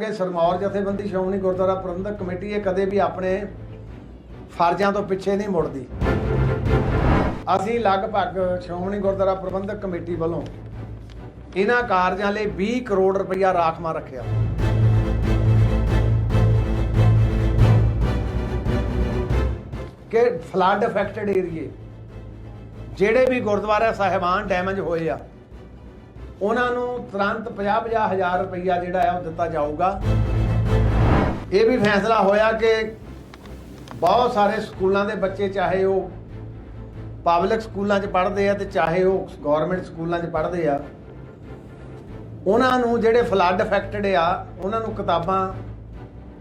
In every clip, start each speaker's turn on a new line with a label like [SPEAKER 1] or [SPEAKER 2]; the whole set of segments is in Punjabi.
[SPEAKER 1] ਕਿ ਸਰਮੌਰ ਜਥੇਬੰਦੀ ਸ਼੍ਰੋਮਣੀ ਗੁਰਦੁਆਰਾ ਪ੍ਰਬੰਧਕ ਕਮੇਟੀ ਇਹ ਕਦੇ ਵੀ ਆਪਣੇ ਫਰਜ਼ਾਂ ਤੋਂ ਪਿੱਛੇ ਨਹੀਂ ਮੁੜਦੀ। ਅਸੀਂ ਲਗਭਗ ਸ਼੍ਰੋਮਣੀ ਗੁਰਦੁਆਰਾ ਪ੍ਰਬੰਧਕ ਕਮੇਟੀ ਵੱਲੋਂ ਇਹਨਾਂ ਕਾਰਜਾਂ ਲਈ 20 ਕਰੋੜ ਰੁਪਇਆ ਰਾਖਵਾਂ ਰੱਖਿਆ। ਕਿ ਫਲੱਡ ਅਫੈਕਟਡ ਏਰੀਏ ਜਿਹੜੇ ਵੀ ਗੁਰਦੁਆਰਾ ਸਾਹਿਬਾਨ ਡੈਮੇਜ ਹੋਏ ਆ ਉਹਨਾਂ ਨੂੰ ਤੁਰੰਤ 50-50 ਹਜ਼ਾਰ ਰੁਪਈਆ ਜਿਹੜਾ ਹੈ ਉਹ ਦਿੱਤਾ ਜਾਊਗਾ। ਇਹ ਵੀ ਫੈਸਲਾ ਹੋਇਆ ਕਿ ਬਹੁਤ ਸਾਰੇ ਸਕੂਲਾਂ ਦੇ ਬੱਚੇ, ਚਾਹੇ ਉਹ ਪਬਲਿਕ ਸਕੂਲਾਂ 'ਚ ਪੜ੍ਹਦੇ ਆ ਤੇ ਚਾਹੇ ਉਹ ਗਵਰਨਮੈਂਟ ਸਕੂਲਾਂ 'ਚ ਪੜ੍ਹਦੇ ਆ, ਉਹਨਾਂ ਨੂੰ ਜਿਹੜੇ ਫਲੱਡ ਅਫੈਕਟਡ ਆ, ਉਹਨਾਂ ਨੂੰ ਕਿਤਾਬਾਂ,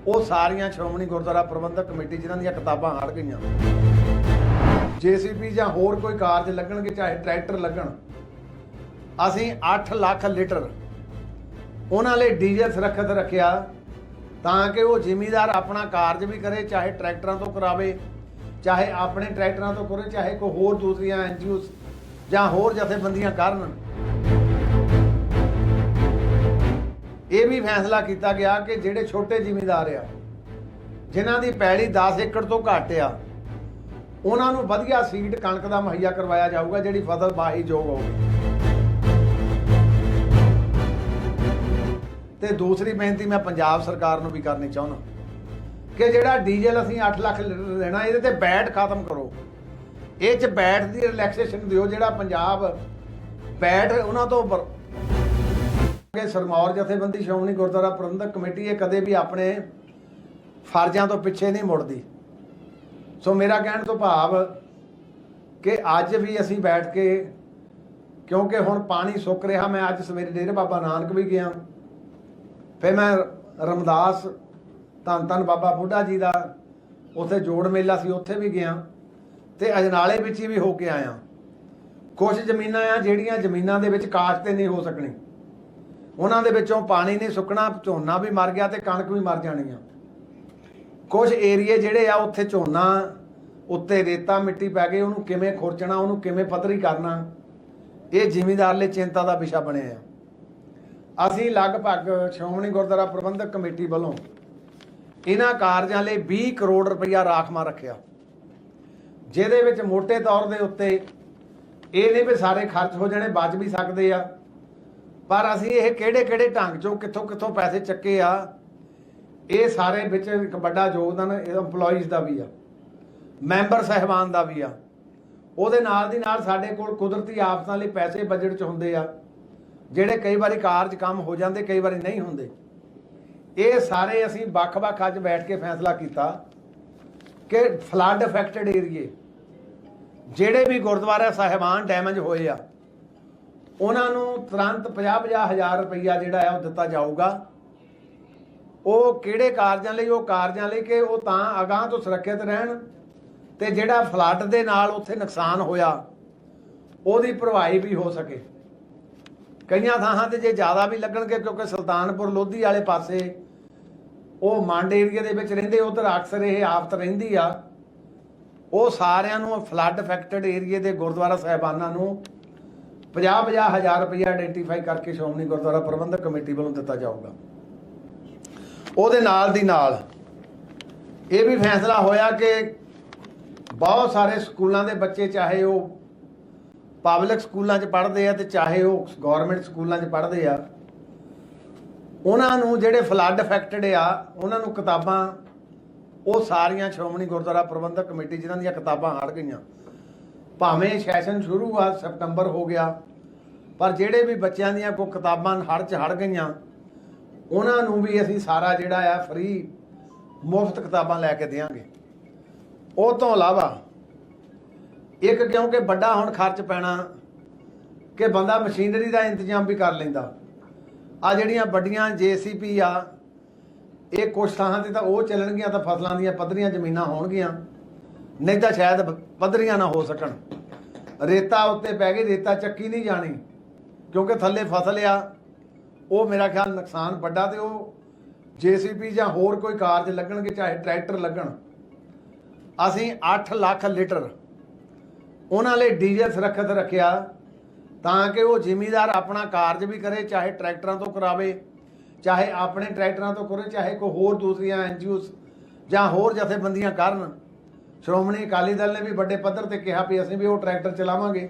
[SPEAKER 1] ਉਹ ਸਾਰੀਆਂ ਸ਼੍ਰੋਮਣੀ ਗੁਰਦੁਆਰਾ ਪ੍ਰਬੰਧਕ ਕਮੇਟੀ ਜਿਨ੍ਹਾਂ ਦੀਆਂ ਕਿਤਾਬਾਂ ਹੜ ਗਈਆਂ। ਜੀਸੀਪੀ ਜਾਂ ਹੋਰ ਕੋਈ ਕਾਰਜ ਲੱਗਣਗੇ, ਚਾਹੇ ਟਰੈਕਟਰ ਲੱਗਣ ਅਸੀਂ 8 ਲੱਖ ਲੀਟਰ ਉਹਨਾਂ ਲਈ ਡੀਜ਼ਲ ਸੁਰੱਖਿਅਤ ਰੱਖਿਆ ਤਾਂ ਕਿ ਉਹ ਜ਼ਿਮੀਦਾਰ ਆਪਣਾ ਕਾਰਜ ਵੀ ਕਰੇ, ਚਾਹੇ ਟਰੈਕਟਰਾਂ ਤੋਂ ਕਰਾਵੇ, ਚਾਹੇ ਆਪਣੇ ਟਰੈਕਟਰਾਂ ਤੋਂ ਕਰੇ, ਚਾਹੇ ਕੋਈ ਹੋਰ ਦੂਸਰੀਆਂ ਐਨਜੀਓ ਜਾਂ ਹੋਰ ਜਥੇਬੰਦੀਆਂ ਕਰਨ। ਇਹ ਵੀ ਫੈਸਲਾ ਕੀਤਾ ਗਿਆ ਕਿ ਜਿਹੜੇ ਛੋਟੇ ਜ਼ਿਮੀਦਾਰ ਆ, ਜਿਨ੍ਹਾਂ ਦੀ ਪੈਲੀ 10 ਏਕੜ ਤੋਂ ਘੱਟ ਆ, ਉਹਨਾਂ ਨੂੰ ਵਧੀਆ ਸੀਡ ਕਣਕ ਦਾ ਮੁਹੱਈਆ ਕਰਵਾਇਆ ਜਾਊਗਾ, ਜਿਹੜੀ ਫਸਲ ਬਾਹੀ ਯੋਗ ਹੋਵੇ ਤੇ ਦੂਸਰੀ ਬੇਨਤੀ ਮੈਂ ਪੰਜਾਬ ਸਰਕਾਰ ਨੂੰ ਵੀ ਕਰਨੀ ਚਾਹੁੰਦਾ। ਕਿ ਜਿਹੜਾ ਡੀਜ਼ਲ ਅਸੀਂ 8 ਲੱਖ ਲੀਟਰ ਲੈਣਾ, ਇਹਦੇ ਤੇ ਬੈਟ ਖਤਮ ਕਰੋ। ਇਹ ਚ ਬੈਟ ਦੀ ਰਿਲੈਕਸੇਸ਼ਨ ਦਿਓ, ਜਿਹੜਾ ਪੰਜਾਬ ਬੈਟ ਉਹਨਾਂ ਤੋਂ ਉੱਪਰ ਕਿ ਸਰਮੌਰ ਜਥੇਬੰਦੀ, ਸ਼੍ਰੋਮਣੀ ਗੁਰਦੁਆਰਾ ਪ੍ਰਬੰਧਕ ਕਮੇਟੀ, ਇਹ ਕਦੇ ਵੀ ਆਪਣੇ ਫਰਜ਼ਾਂ ਤੋਂ ਪਿੱਛੇ ਨਹੀਂ ਮੁੜਦੀ। ਸੋ ਮੇਰਾ ਕਹਿਣ ਤੋਂ ਭਾਵ ਕਿ ਅੱਜ ਵੀ ਅਸੀਂ ਬੈਠ ਕੇ, ਕਿਉਂਕਿ ਹੁਣ ਪਾਣੀ ਸੁੱਕ ਰਿਹਾ, ਮੈਂ ਅੱਜ ਸਵੇਰੇ ਡੇਰੇ ਬਾਬਾ ਨਾਨਕ ਵੀ ਗਿਆ। ਫਿਰ ਮੈਂ ਰਮਦਾਸ ਧੰਨ ਧੰਨ ਬਾਬਾ ਬੁੱਢਾ ਜੀ ਦਾ ਉੱਥੇ ਜੋੜ ਮੇਲਾ ਸੀ, ਉੱਥੇ ਵੀ ਗਿਆ ਤੇ ਅਜਨਾਲੇ ਵਿੱਚ ਹੀ ਵੀ ਹੋ ਕੇ ਆਇਆ। ਕੁਝ ਜ਼ਮੀਨਾਂ ਆ ਜਿਹੜੀਆਂ ਜ਼ਮੀਨਾਂ ਦੇ ਵਿੱਚ ਕਾਸ਼ਤ ਨਹੀਂ ਹੋ ਸਕਣੀ। ਉਹਨਾਂ ਦੇ ਵਿੱਚੋਂ ਪਾਣੀ ਨਹੀਂ ਸੁੱਕਣਾ, ਝੋਨਾ ਵੀ ਮਰ ਗਿਆ ਤੇ ਕਣਕ ਵੀ ਮਰ ਜਾਣੀ ਆ। ਕੁਝ ਏਰੀਏ ਜਿਹੜੇ ਆ, ਉੱਥੇ ਝੋਨਾ ਉੱਤੇ ਰੇਤਾ ਮਿੱਟੀ ਪੈ ਗਈ, ਉਹਨੂੰ ਕਿਵੇਂ ਖੁਰਚਣਾ, ਉਹਨੂੰ ਕਿਵੇਂ ਪੱਧਰੀ ਕਰਨਾ, ਇਹ ਜ਼ਿਮੀਂਦਾਰ ਲਈ ਚਿੰਤਾ ਦਾ ਵਿਸ਼ਾ ਬਣਿਆ ਆ। ਅਸੀਂ ਲਗਭਗ ਸ਼੍ਰੋਮਣੀ ਗੁਰਦੁਆਰਾ ਪ੍ਰਬੰਧਕ ਕਮੇਟੀ ਵੱਲੋਂ ਇਹਨਾਂ ਕਾਰਜਾਂ ਲਈ 20 ਕਰੋੜ ਰੁਪਇਆ ਰਾਖਵਾਂ ਰੱਖਿਆ। ਜਿਹਦੇ ਵਿੱਚ ਮੋٹے ਤੌਰ ਦੇ ਉੱਤੇ ਇਹ ਨਹੀਂ ਵੀ ਸਾਰੇ ਖਰਚ ਹੋ ਜਾਣੇ, ਬਚ ਵੀ ਸਕਦੇ ਆ। ਪਰ ਅਸੀਂ ਇਹ ਕਿਹੜੇ ਕਿਹੜੇ ਢੰਗ ਚੋਂ ਕਿੱਥੋਂ ਕਿੱਥੋਂ ਪੈਸੇ ਚੱਕੇ ਆ, ਇਹ ਸਾਰੇ ਵਿੱਚ ਇੱਕ ਵੱਡਾ ਯੋਗਦਾਨ EMPLOYEES ਦਾ ਵੀ ਆ, ਮੈਂਬਰ ਸਹਿਬਾਨ ਦਾ ਵੀ ਆ। ਉਹਦੇ ਨਾਲ ਦੀ ਨਾਲ ਸਾਡੇ ਕੋਲ ਕੁਦਰਤੀ ਆਫਤਾਂ ਲਈ ਪੈਸੇ ਬਜਟ 'ਚ ਹੁੰਦੇ ਆ। ਜਿਹੜੇ ਕਈ ਵਾਰੀ ਕਾਰਜ ਕੰਮ ਹੋ ਜਾਂਦੇ, ਕਈ ਵਾਰੀ ਨਹੀਂ ਹੁੰਦੇ। ਇਹ ਸਾਰੇ ਅਸੀਂ ਵੱਖ-ਵੱਖ ਅੱਜ ਬੈਠ ਕੇ ਫੈਸਲਾ ਕੀਤਾ ਕਿ ਫਲੱਡ ਅਫੈਕਟਡ ਏਰੀਏ ਜਿਹੜੇ ਵੀ ਗੁਰਦੁਆਰਾ ਸਾਹਿਬਾਨ ਡੈਮੇਜ ਹੋਏ ਆ, ਉਹਨਾਂ ਨੂੰ ਤੁਰੰਤ 50-50 ਹਜ਼ਾਰ ਰੁਪਈਆ ਜਿਹੜਾ ਹੈ ਉਹ ਦਿੱਤਾ ਜਾਊਗਾ। ਉਹ ਕਿਹੜੇ ਕਾਰਜਾਂ ਲਈ? ਉਹ ਕਾਰਜਾਂ ਲਈ ਕਿ ਉਹ ਤਾਂ ਅਗਾਹ ਤੋਂ ਸੁਰੱਖਿਅਤ ਰਹਿਣ ਤੇ ਜਿਹੜਾ ਫਲੱਡ ਦੇ ਨਾਲ ਉੱਥੇ ਨੁਕਸਾਨ ਹੋਇਆ, ਉਹਦੀ ਭਰਵਾਈ ਵੀ ਹੋ ਸਕੇ। ਕਈਆਂ ਥਾਂ ਤੇ ਜੇ ਜ਼ਿਆਦਾ ਵੀ ਲੱਗਣਗੇ ਕਿਉਂਕਿ ਸੁਲਤਾਨਪੁਰ ਲੋਧੀ ਵਾਲੇ ਪਾਸੇ ਉਹ ਮੰਡ ਏਰੀਆ ਦੇ ਵਿੱਚ ਰਹਿੰਦੇ ਉਧਰ ਅਕਸਰ ਇਹ ਆਫਤ ਰਹਿੰਦੀ ਆ। ਉਹ ਸਾਰਿਆਂ ਨੂੰ ਫਲੱਡ ਅਫੈਕਟਡ ਏਰੀਏ ਦੇ ਗੁਰਦੁਆਰਾ ਸਾਹਿਬਾਨਾਂ ਨੂੰ 50-50 ਹਜ਼ਾਰ ਰੁਪਇਆ ਆਇਡੈਂਟੀਫਾਈ ਕਰਕੇ ਸ਼੍ਰੋਮਣੀ ਗੁਰਦੁਆਰਾ ਪ੍ਰਬੰਧਕ ਕਮੇਟੀ ਵੱਲੋਂ ਦਿੱਤਾ ਜਾਊਗਾ। ਉਹਦੇ ਨਾਲ ਦੀ ਨਾਲ ਇਹ ਵੀ ਫੈਸਲਾ ਹੋਇਆ ਕਿ ਬਹੁਤ ਸਾਰੇ ਸਕੂਲਾਂ ਦੇ ਬੱਚੇ, ਚਾਹੇ ਉਹ ਪਬਲਿਕ ਸਕੂਲਾਂ 'ਚ ਪੜ੍ਹਦੇ ਆ ਤੇ ਚਾਹੇ ਉਹ ਗਵਰਨਮੈਂਟ ਸਕੂਲਾਂ 'ਚ ਪੜ੍ਹਦੇ ਆ, ਉਹਨਾਂ ਨੂੰ ਜਿਹੜੇ ਫਲੱਡ ਅਫੈਕਟਡ ਆ, ਉਹਨਾਂ ਨੂੰ ਕਿਤਾਬਾਂ, ਉਹ ਸਾਰੀਆਂ ਸ਼੍ਰੋਮਣੀ ਗੁਰਦੁਆਰਾ ਪ੍ਰਬੰਧਕ ਕਮੇਟੀ ਜਿਨ੍ਹਾਂ ਦੀਆਂ ਕਿਤਾਬਾਂ ਹੜ ਗਈਆਂ। ਭਾਵੇਂ ਸੈਸ਼ਨ ਸ਼ੁਰੂ ਆ, ਸਤੰਬਰ ਹੋ ਗਿਆ, ਪਰ ਜਿਹੜੇ ਵੀ ਬੱਚਿਆਂ ਦੀਆਂ ਕੋ ਕਿਤਾਬਾਂ ਹੜ 'ਚ ਹੜ ਗਈਆਂ, ਉਹਨਾਂ ਨੂੰ ਵੀ ਅਸੀਂ ਸਾਰਾ ਜਿਹੜਾ ਆ ਫ੍ਰੀ ਮੁਫਤ ਕਿਤਾਬਾਂ ਲੈ ਕੇ ਦੇਵਾਂਗੇ ਉਹ ਤੋਂ ਇਲਾਵਾ ਇੱਕ ਕਿਉਂਕਿ ਵੱਡਾ ਹੁਣ ਖਰਚ ਪੈਣਾ ਕਿ ਬੰਦਾ ਮਸ਼ੀਨਰੀ ਦਾ ਇੰਤਜ਼ਾਮ ਵੀ ਕਰ ਲੈਂਦਾ। ਆ ਜਿਹੜੀਆਂ ਵੱਡੀਆਂ ਜੀਸੀਪੀ ਆ, ਇਹ ਕੁਝ ਥਾਂ ਤੇ ਤਾਂ ਉਹ ਚੱਲਣਗੀਆਂ ਤਾਂ ਫਸਲਾਂ ਦੀਆਂ ਪੱਧਰੀਆਂ ਜ਼ਮੀਨਾਂ ਹੋਣਗੀਆਂ। ਨਹੀਂ ਤਾਂ ਸ਼ਾਇਦ ਪੱਧਰੀਆਂ ਨਾ ਹੋ ਸਕਣ ਰੇਤਾ ਉੱਤੇ ਪੈ ਗਈ, ਰੇਤਾ ਚੱਕੀ ਨਹੀਂ ਜਾਣੀ। ਕਿਉਂਕਿ ਥੱਲੇ ਫਸਲ ਆ, ਉਹ ਮੇਰਾ ਖਿਆਲ ਨੁਕਸਾਨ ਵੱਡਾ ਤੇ ਉਹ ਜੀਸੀਪੀ ਜਾਂ ਹੋਰ ਕੋਈ ਕਾਰਜ ਲੱਗਣਗੇ, ਚਾਹੇ ਟਰੈਕਟਰ ਲੱਗਣ। ਅਸੀਂ 8 ਲੱਖ ਲੀਟਰ ਉਹਨਾਂ ਲਈ ਡੀਜ਼ਲ ਸੁਰੱਖਿਅਤ ਰੱਖਿਆ ਤਾਂ ਕਿ ਉਹ ਜ਼ਿਮੀਦਾਰ ਆਪਣਾ ਕਾਰਜ ਵੀ ਕਰੇ, ਚਾਹੇ ਟਰੈਕਟਰਾਂ ਤੋਂ ਕਰਾਵੇ, ਚਾਹੇ ਆਪਣੇ ਟਰੈਕਟਰਾਂ ਤੋਂ ਕਰੇ, ਚਾਹੇ ਕੋਈ ਹੋਰ ਦੂਸਰੀਆਂ ਐਨਜੀਓਸ ਜਾਂ ਹੋਰ ਜਥੇਬੰਦੀਆਂ ਕਰਨ। ਸ਼੍ਰੋਮਣੀ ਅਕਾਲੀ ਦਲ ਨੇ ਵੀ ਵੱਡੇ ਪੱਧਰ ਤੇ ਕਿਹਾ ਵੀ ਅਸੀਂ ਵੀ ਉਹ ਟਰੈਕਟਰ ਚਲਾਵਾਂਗੇ।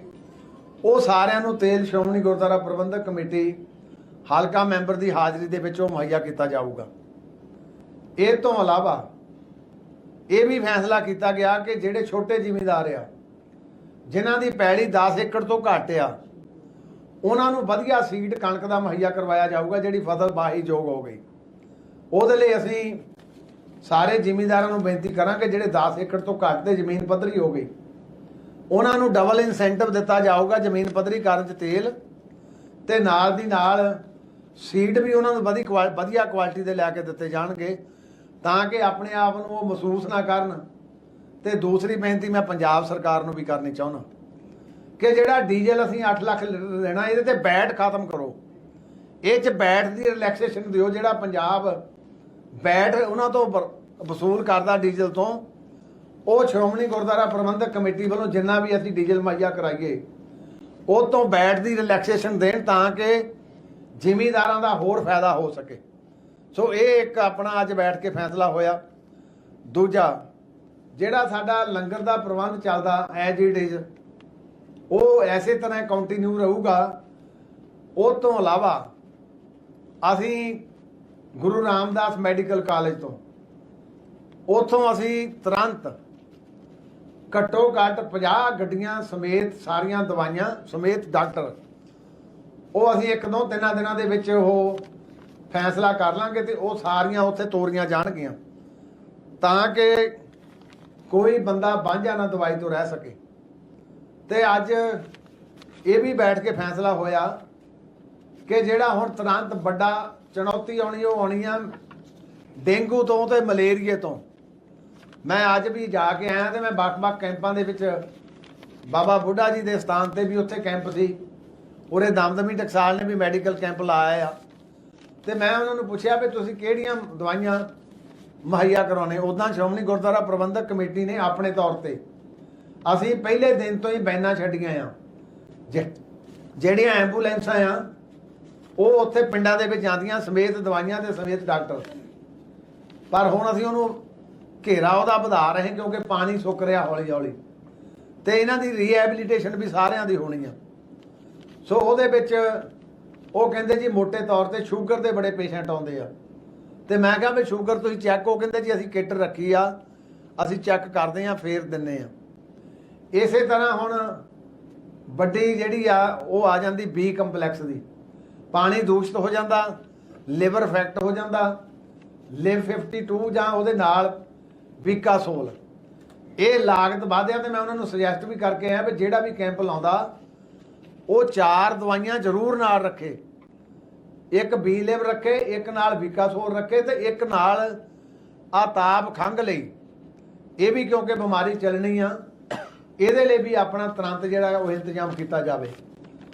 [SPEAKER 1] ਉਹ ਸਾਰਿਆਂ ਨੂੰ ਤੇਲ ਸ਼੍ਰੋਮਣੀ ਗੁਰਦੁਆਰਾ ਪ੍ਰਬੰਧਕ ਕਮੇਟੀ ਹਲਕਾ ਮੈਂਬਰ ਦੀ ਹਾਜ਼ਰੀ ਦੇ ਵਿੱਚ ਉਹ ਮੁਹੱਈਆ ਕੀਤਾ ਜਾਊਗਾ। ਇਹ ਤੋਂ ਇਲਾਵਾ ਇਹ ਵੀ ਫੈਸਲਾ ਕੀਤਾ ਗਿਆ ਕਿ ਜਿਹੜੇ ਛੋਟੇ ਜ਼ਿਮੀਂਦਾਰ ਆ ਜਿਨ੍ਹਾਂ ਦੀ ਪੈਲੀ 10 ਏਕੜ ਤੋਂ ਘੱਟ ਆ, ਉਹਨਾਂ ਨੂੰ ਵਧੀਆ ਸੀਡ ਕਣਕ ਦਾ ਮੁਹੱਈਆ ਕਰਵਾਇਆ ਜਾਊਗਾ, ਜਿਹੜੀ ਫਸਲ ਬਾਹੀ ਯੋਗ ਹੋ ਗਈ। ਉਹਦੇ ਲਈ ਅਸੀਂ ਸਾਰੇ ਜ਼ਿਮੀਂਦਾਰਾਂ ਨੂੰ ਬੇਨਤੀ ਕਰਾਂਗੇ, ਜਿਹੜੇ 10 ਏਕੜ ਤੋਂ ਘੱਟ ਦੇ ਜ਼ਮੀਨ ਪੱਧਰੀ ਹੋ ਗਈ ਉਹਨਾਂ ਨੂੰ ਡਬਲ ਇਨਸੈਂਟਿਵ ਦਿੱਤਾ ਜਾਊਗਾ ਜ਼ਮੀਨ ਪੱਧਰੀ ਕਰਨ 'ਚ ਤੇਲ, ਤੇ ਨਾਲ ਦੀ ਨਾਲ ਸੀਡ ਵੀ ਉਹਨਾਂ ਨੂੰ ਵਧੀ ਕੁਆ- ਵਧੀਆ ਕੁਆਲਿਟੀ ਦੇ ਲੈ ਕੇ ਦਿੱਤੇ ਜਾਣਗੇ, ਤਾਂ ਕਿ ਆਪਣੇ ਆਪ ਨੂੰ ਉਹ ਮਹਿਸੂਸ ਨਾ ਕਰਨ। ਤੇ ਦੂਸਰੀ ਬੇਨਤੀ ਮੈਂ ਪੰਜਾਬ ਸਰਕਾਰ ਨੂੰ ਵੀ ਕਰਨੀ ਚਾਹੁੰਦਾ। ਕਿ ਜਿਹੜਾ ਡੀਜ਼ਲ ਅਸੀਂ 8 ਲੱਖ ਲ- ਲੈਣਾ, ਇਹਦੇ ਤੇ ਬੈਟ ਖਤਮ ਕਰੋ। ਇਹ ਚ ਬੈਟ ਦੀ ਰਿਲੈਕਸੇਸ਼ਨ ਦਿਓ, ਜਿਹੜਾ ਪੰਜਾਬ ਬੈਟ ਉਹਨਾਂ ਤੋਂ ਵਰ- ਵਸੂਲ ਕਰਦਾ ਡੀਜ਼ਲ ਤੋਂ, ਉਹ ਸ਼੍ਰੋਮਣੀ ਗੁਰਦੁਆਰਾ ਪ੍ਰਬੰਧਕ ਕਮੇਟੀ ਵੱਲੋਂ ਜਿੰਨਾ ਵੀ ਅਸੀਂ ਡੀਜ਼ਲ ਮੁਹੱਈਆ ਕਰਾਈਏ, ਉਹ ਤੋਂ ਬੈਟ ਦੀ ਰਿਲੈਕਸੇਸ਼ਨ ਦੇਣ ਤਾਂ ਕਿ ਜ਼ਿਮੀਦਾਰਾਂ ਦਾ ਹੋਰ ਫਾਇਦਾ ਹੋ ਸਕੇ। ਸੋ ਇਹ ਇੱਕ ਆਪਣਾ ਅੱਜ ਬੈਠ ਕੇ ਫੈਸਲਾ ਹੋਇਆ। ਦੂਜਾ ਜਿਹੜਾ ਸਾਡਾ ਲੰਗਰ ਦਾ ਪ੍ਰਬੰਧ ਚੱਲਦਾ ਐਜ ਇਟ ਇਜ਼ ਉਹ ਐਸੇ ਤਰ੍ਹਾਂ ਕੰਟੀਨਿਊ ਰਹੂਗਾ। ਉਹ ਤੋਂ ਇਲਾਵਾ ਅਸੀਂ ਗੁਰੂ ਰਾਮਦਾਸ ਮੈਡੀਕਲ ਕਾਲਜ ਤੋਂ, ਉਥੋਂ ਅਸੀਂ ਤੁਰੰਤ ਘੱਟੋ ਘੱਟ 50 ਗੱਡੀਆਂ ਸਮੇਤ ਸਾਰੀਆਂ ਦਵਾਈਆਂ ਸਮੇਤ ਡਾਕਟਰ, ਉਹ ਅਸੀਂ ਇੱਕ ਦੋ ਤਿੰਨਾਂ ਦਿਨਾਂ ਦੇ ਵਿੱਚ ਉਹ ਫੈਸਲਾ ਕਰ ਲਾਂਗੇ ਤੇ ਉਹ ਸਾਰੀਆਂ ਉੱਥੇ ਤੋਰੀਆਂ ਜਾਣਗੀਆਂ। ਤਾਂ ਕਿ ਕੋਈ ਬੰਦਾ ਬਾਂਝਾ ਨਾ ਦਵਾਈ ਤੋਂ ਰਹਿ ਸਕੇ। ਤੇ ਅੱਜ ਇਹ ਵੀ ਬੈਠ ਕੇ ਫੈਸਲਾ ਹੋਇਆ ਕਿ ਜਿਹੜਾ ਹੁਣ ਤੁਰੰਤ ਵੱਡਾ ਚੁਣੌਤੀ ਆਉਣੀ, ਉਹ ਆਉਣੀ ਆ ਡੇਂਗੂ ਤੋਂ ਤੇ ਮਲੇਰੀਏ ਤੋਂ। ਮੈਂ ਅੱਜ ਵੀ ਜਾ ਕੇ ਆਇਆ ਤੇ ਮੈਂ ਵੱਖ-ਵੱਖ ਕੈਂਪਾਂ ਦੇ ਵਿੱਚ ਬਾਬਾ ਬੁੱਢਾ ਜੀ ਦੇ ਸਥਾਨ ਤੇ ਵੀ ਉੱਥੇ ਕੈਂਪ ਸੀ। ਉਰੇ ਦਮਦਮੀ ਟਕਸਾਲ ਨੇ ਵੀ ਮੈਡੀਕਲ ਕੈਂਪ ਲਾਇਆ ਆ। ਤੇ ਮੈਂ ਉਹਨਾਂ ਨੂੰ ਪੁੱਛਿਆ ਵੀ ਤੁਸੀਂ ਕਿਹੜੀਆਂ ਦਵਾਈਆਂ ਮੁਹੱਈਆ ਕਰਾਉਣੇ। ਉਦਾਂ ਸ਼੍ਰੋਮਣੀ ਗੁਰਦੁਆਰਾ ਪ੍ਰਬੰਧਕ ਕਮੇਟੀ ਨੇ ਆਪਣੇ ਤੌਰ ਤੇ ਅਸੀਂ ਪਹਿਲੇ ਦਿਨ ਤੋਂ ਹੀ ਬੈਨਾਂ ਛੱਡੀਆਂ ਆ। ਜਿਹੜੀਆਂ ਐਂਬੂਲੈਂਸਾਂ ਆ, ਉਹ ਉੱਥੇ ਪਿੰਡਾਂ ਦੇ ਵਿੱਚ ਜਾਂਦੀਆਂ ਸਮੇਤ ਦਵਾਈਆਂ ਤੇ ਸਮੇਤ ਡਾਕਟਰ। ਪਰ ਹੁਣ ਅਸੀਂ ਉਹਨੂੰ ਘੇਰਾ ਉਹਦਾ ਵਧਾ ਰਹੇ ਕਿਉਂਕਿ ਪਾਣੀ ਸੁੱਕ ਰਿਹਾ ਹੌਲੀ ਹੌਲੀ ਤੇ ਇਹਨਾਂ ਦੀ ਰੀਹੈਬਿਲਿਟੇਸ਼ਨ ਵੀ ਸਾਰਿਆਂ ਦੀ ਹੋਣੀ ਆ। ਸੋ ਉਹਦੇ ਵਿੱਚ ਉਹ ਕਹਿੰਦੇ ਜੀ ਮੋٹے ਤੌਰ ਤੇ ਸ਼ੂਗਰ ਦੇ ਬੜੇ ਪੇਸ਼ੈਂਟ ਆਉਂਦੇ ਆ। ਤੇ ਮੈਂ ਕਿਹਾ ਵੀ ਸ਼ੂਗਰ ਤੁਸੀਂ ਚੈੱਕ ਹੋ, ਕਹਿੰਦੇ ਜੀ ਅਸੀਂ ਕਿੱਟ ਰੱਖੀ ਆ, ਅਸੀਂ ਚੈੱਕ ਕਰਦੇ ਆ, ਫੇਰ ਦਿੰਨੇ ਆ। ਇਸੇ ਤਰ੍ਹਾਂ ਹੁਣ ਵੱਡੀ ਜਿਹੜੀ ਆ, ਉਹ ਆ ਜਾਂਦੀ ਬੀ ਕੰਪਲੈਕਸ ਦੀ। ਪਾਣੀ ਦੂਸ਼ਿਤ ਹੋ ਜਾਂਦਾ ਲਿਵਰ ਇਫੈਕਟ ਹੋ ਜਾਂਦਾ ਲਿਵ 52 ਜਾਂ ਉਹਦੇ ਨਾਲ ਵਿਕਾਸੋਲ ਇਹ ਲਾਗਤ ਵਧਿਆ ਤੇ ਮੈਂ ਉਹਨਾਂ ਨੂੰ ਸੁਜੈਸਟ ਵੀ ਕਰਕੇ ਆਇਆ ਵੀ ਜਿਹੜਾ ਵੀ ਕੈਂਪ ਲਾਉਂਦਾ, ਉਹ ਚਾਰ ਦਵਾਈਆਂ ਜ਼ਰੂਰ ਨਾਲ ਰੱਖੇ। ਇੱਕ ਬੀ ਲਿਵ ਰੱਖੇ, ਇੱਕ ਨਾਲ ਵਿਕਾਸੋਲ ਰੱਖੇ ਤੇ ਇੱਕ ਨਾਲ ਆਤਾਬ ਖੰਗ ਲਈ। ਇਹ ਵੀ ਕਿਉਂਕਿ ਬਿਮਾਰੀ ਚੱਲਣੀ ਆ, ਇਹਦੇ ਲਈ ਵੀ ਆਪਣਾ ਤੁਰੰਤ ਜਿਹੜਾ ਉਹ ਇੰਤਜ਼ਾਮ ਕੀਤਾ ਜਾਵੇ।